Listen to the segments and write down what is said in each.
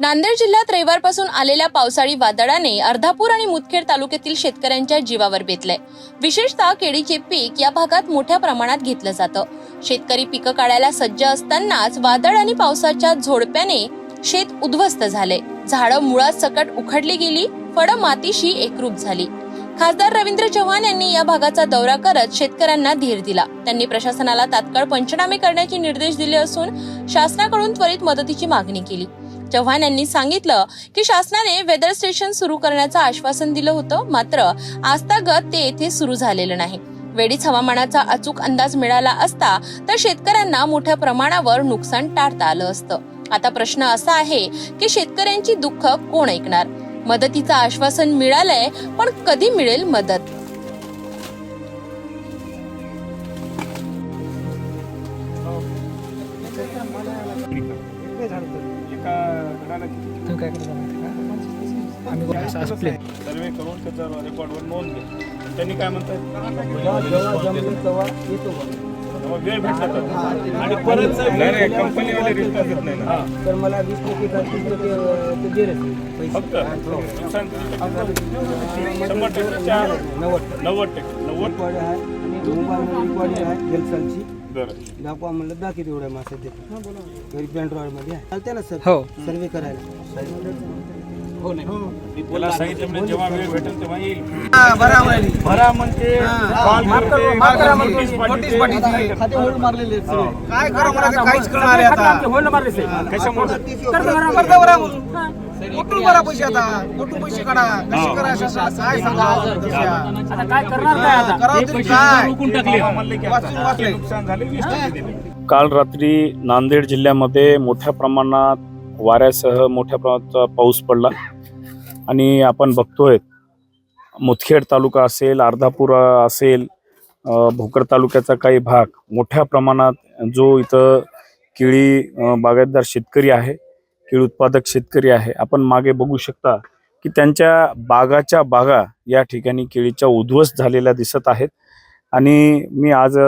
नांदेड जिल्ह्यात रविवारपासून आलेल्या पावसाळी वादळाने अर्धापूर आणि मुदखेड तालुक्यातील शेतकऱ्यांच्या जीवावर बेतलंय. विशेषतः केळीचे पीक या भागात मोठ्या प्रमाणात घेतलं जातं. शेतकरी पिकं काढायला सज्ज असतानाच वादळ आणि पावसाच्या झोडप्याने शेत उद्ध्वस्त झाले. झाडं मुळात सकट उखडली गेली फळं मातीशी एकरूप झाली. खासदार रवींद्र चव्हाण यांनी या भागाचा दौरा करत शेतकऱ्यांना धीर दिला. त्यांनी प्रशासनाला तात्काळ पंचनामे करण्याचे निर्देश दिले असून शासनाकडून त्वरित मदतीची मागणी केली. चव्हाण यांनी सांगितलं की शासनाने वेदर स्टेशन सुरू करण्याचं आश्वासन दिलं होतं मात्र आजतागत ते येथे सुरू झालेलं नाही. वेळीच हवामानाचा अचूक अंदाज मिळाला असता तर शेतकऱ्यांना मोठ्या प्रमाणावर नुकसान टाळता आलं असतं. आता प्रश्न असा आहे की शेतकऱ्यांची दुःख कोण ऐकणार? मदतीचं आश्वासन मिळालंय पण कधी मिळेल मदत? हो. एका घराला किती तुम्ही काय करता माहिती का? आम्ही असं असं सर्वे करून त्याचा रेकॉर्डवर नोंद घे. आणि त्यांनी काय म्हणतात? वेळ भेटला तर. आणि परत नाही नाही कंपनीवाले रिस्पॉन्स देत नाही ना. तर मला वीस टक्के ते फक्त. नुकसान शंभर टक्के. चार नव्वद नव्वद टक्के. नव्वद आहे. आणि मोबाईलमध्ये रिकॉर्डिंग आहे. गेलसालची बरं. दाखवा म्हणलं दाखी तेवढ्या मासात देतो घरी पॅन्ट्रॉइडमध्ये आहे. चालते ना सर हो. सर्वे करायला. तुला सांगितलं म्हणजे जेव्हा वेळ भेटेल तेव्हा येईल. भरा म्हणते. काय करा मला ते काहीच कळणार आता. भरा म्हणून. कुठून भरा पैसे आता? कुठून पैसे काढा? कशी करा शासन? काय सांगा? आता काय करणार काय आता? करावं तरी काय वाचून वाचले. काल रात्री नांदेड जिल्ह्यामध्ये मोठ्या प्रमाणात वाऱ्यासह मोठ्या प्रमाणात पाऊस पडला. आणि आपण बघतोय मुदखेड तालुका असेल अर्धापूर असेल भोकर तालुक्याचा काही भाग मोठ्या प्रमाणात जो इथं केळी बागायतदार शेतकरी आहे केळी उत्पादक शेतकरी आहे. आपण मागे बघू शकता की त्यांच्या बागाच्या बागा या ठिकाणी केळीच्या उद्ध्वस्त झालेल्या दिसत आहेत. आणि मी आज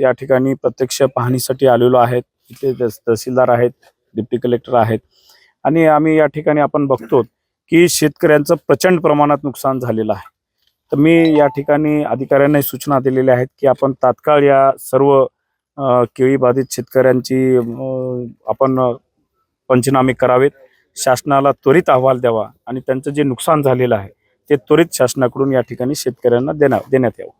या ठिकाणी प्रत्यक्ष पाहणीसाठी आलेलो आहेत. इथे तहसीलदार आहेत डिप्टी कलेक्टर आहेत. आणि आम्ही या ठिकाणी आपण बघतो की शेतकऱ्यांचं प्रचंड प्रमाणात नुकसान झालेलं आहे. तर मी या ठिकाणी अधिकाऱ्यांना सूचना दिलेल्या आहेत की आपण तात्काळ या सर्व केळी बाधित शेतकऱ्यांची आपण पंचनामे करावेत. शासनाला त्वरित अहवाल द्यावा आणि त्यांचं जे नुकसान झालेलं आहे ते त्वरित शासनाकडून या ठिकाणी शेतकऱ्यांना देण्या देण्यात यावं.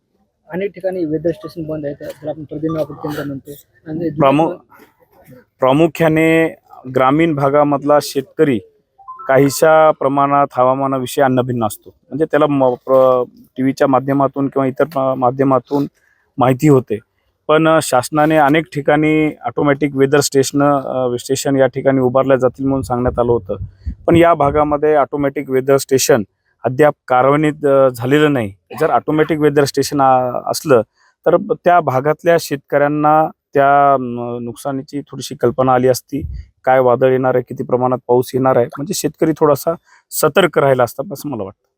अनेक ठिकाणी वेदर स्टेशन बंद आहे त्याला आपण प्रतिनिधी वापर केंद्र म्हणतो. आणि प्रामु प्रामुख्याने ग्रामीण भागामधला शेतकरी काहीशा प्रमाणात हवामानाविषयी अन्नभिन्न असतो. म्हणजे त्याला टी व्हीच्या माध्यमातून किंवा इतर माध्यमातून माहिती होते. पण शासनाने अनेक ठिकाणी ऑटोमॅटिक वेदर स्टेशन स्टेशन या ठिकाणी उभारल्या जातील म्हणून सांगण्यात आलं होतं. पण या भागामध्ये ऑटोमॅटिक वेदर स्टेशन अद्याप कार्यान्वित झालेलं नाही. जर ऑटोमॅटिक वेदर स्टेशन असलं तर त्या भागातल्या शेतकऱ्यांना त्या नुकसानीची थोडीशी कल्पना आली असती. काय वादळ येणार आहे किती प्रमाणात पाऊस येणार आहे म्हणजे शेतकरी थोडासा सतर्क राहिला असता असं मला वाटतं.